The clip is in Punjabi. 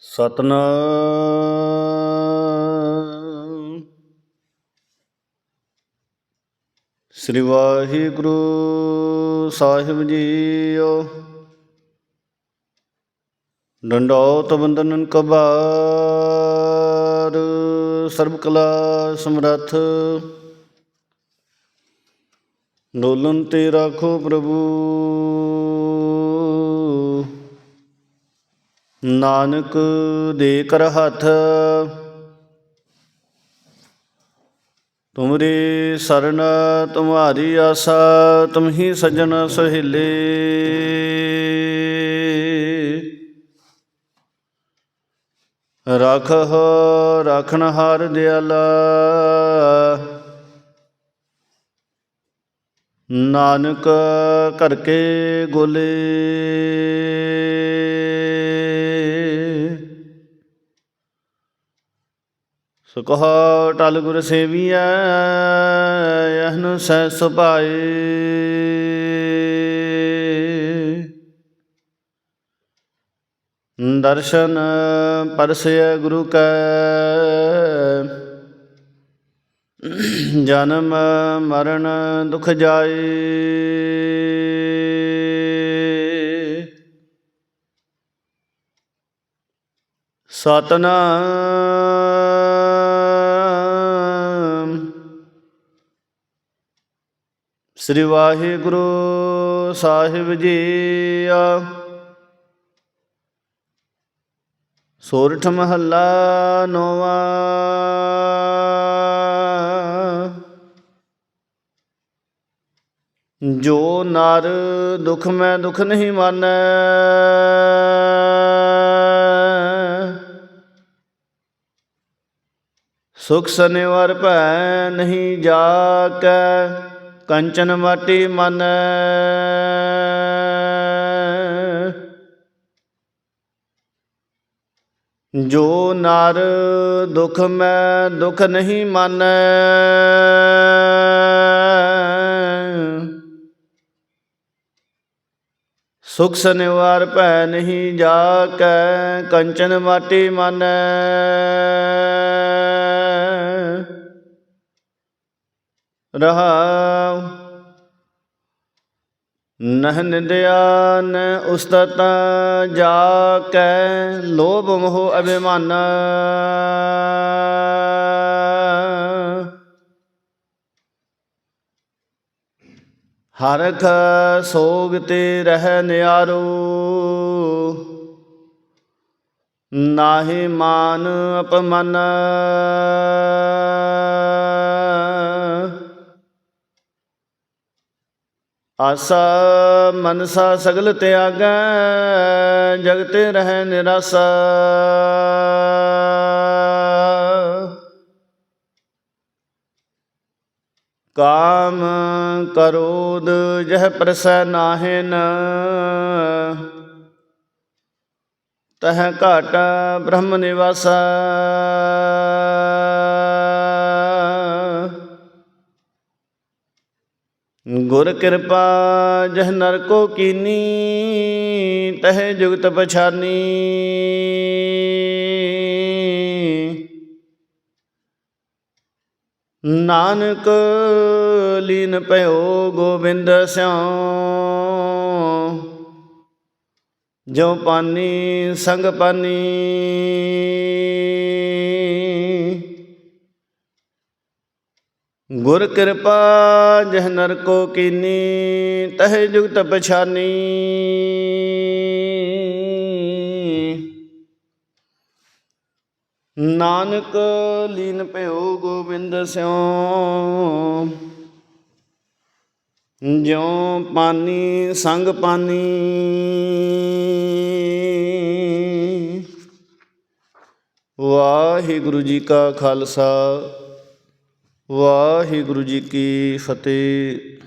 ਸਤਨਾਮ। ਸ੍ਰੀ ਵਾਹਿਗੁਰੂ ਸਾਹਿਬ ਜੀਓ। ਡੰਡੌਤ ਬੰਦਨਨ ਕਬਾਰ, ਸਰਬ ਕਲਾ ਸਮਰੱਥ। ਡੋਲਨ ਤੇ ਰਾਖੋ ਪ੍ਰਭੂ। ਨਾਨਕ ਦੇ ਕਰ ਹੱਥ। ਤੁਮਰੀ ਸਰਨ ਤੁਮਾਰੀ ਆਸਾ ਤੁਮ ਹੀ ਸਜਣ ਸਹਿਲੇ। ਰਖ ਰਖਣ ਹਾਰ ਦਿਆਲਾ। ਨਾਨਕ ਕਰਕੇ ਗੋਲੇ। ਸੋ ਕਹਾ ਟਲ ਗੁਰ ਸੇਵੀਐ ਯਹਨ ਸਹਿ ਸੁਭਾਏ। ਦਰਸ਼ਨ ਪਰਸੈ ਗੁਰੂ ਕੈ, ਜਨਮ ਮਰਨ ਦੁਖ ਜਾਏ। ਸਤਨਾਮ ਸ੍ਰੀ ਵਾਹਿਗੁਰੂ ਸਾਹਿਬ ਜੀ ਸੋਰਠ ਮਹੱਲਾ ਨੋਵਾ। ਜੋ ਨਰ ਦੁਖ ਮੈਂ ਦੁਖ ਨਹੀਂ ਮਾਨੈ। ਸੁਖ ਸਨਿਵਾਰ ਭੈ ਨਹੀਂ ਜਾਕੈ। ਕੰਚਨ ਮਾਟੀ ਮਨ ਜੋ ਨਰ ਦੁਖ ਮੈਂ ਦੁਖ ਨਹੀਂ ਮਾਨੈ ਸੁਖ ਸਨਿਵਾਰ ਭੈ ਨਹੀਂ ਜਾਕੈ ਕੰਚਨ ਮਾਟੀ ਮਨ ਰਹਾਉ। ਨਹ ਨਿੰਦਿਆ ਨ ਉਸਤਤ ਜਾ ਕੈ ਲੋਭ ਮੋਹ ਅਭਿਮਾਨ। ਹਰਖ ਸੋਗ ਤੇ ਰਹਿ ਨਿਆਰੋ। ਨਾਹੀ ਮਾਨ ਅਪਮਨ। ਆਸਾ ਮਨਸਾ ਸਗਲ ਤਿਆਗੈ, ਜਗਤੇ ਰਹਿ ਨਿਰਾਸਾ। ਕਾਮ ਕਰੋਦ ਜਹ ਪ੍ਰਸੈ ਨਾਹਿਨ, ਤਹ ਘਾਟ ਬ੍ਰਹਮ ਨਿਵਾਸਾ। ਗੁਰ ਕਿਰਪਾ ਜਹ ਨਰ ਕੋ ਕੀਨੀ ਤਹ ਜੁਗਤ ਪਛਾਨੀ ਨਾਨਕ ਲੀਨ ਭਇਓ ਗੋਬਿੰਦ ਸਿਉ ਜੋ ਪਾਨੀ ਸੰਗ ਪਾਨੀ ਗੁਰ ਕਿਰਪਾ ਜਹ ਨਰ ਕੋ ਕੀਨੀ, ਤਹ ਜੁਗਤ ਪਛਾਨੀ। ਨਾਨਕ ਲੀਨ ਭਇਓ ਗੋਬਿੰਦ ਸਿਉ ਜਿਉ ਪਾਨੀ, ਸੰਗ ਪਾਨੀ। ਵਾਹਿਗੁਰੂ ਜੀ ਕਾ ਖਾਲਸਾ। ਵਾਹਿਗੁਰੂ ਜੀ ਕੀ ਫਤਿਹ।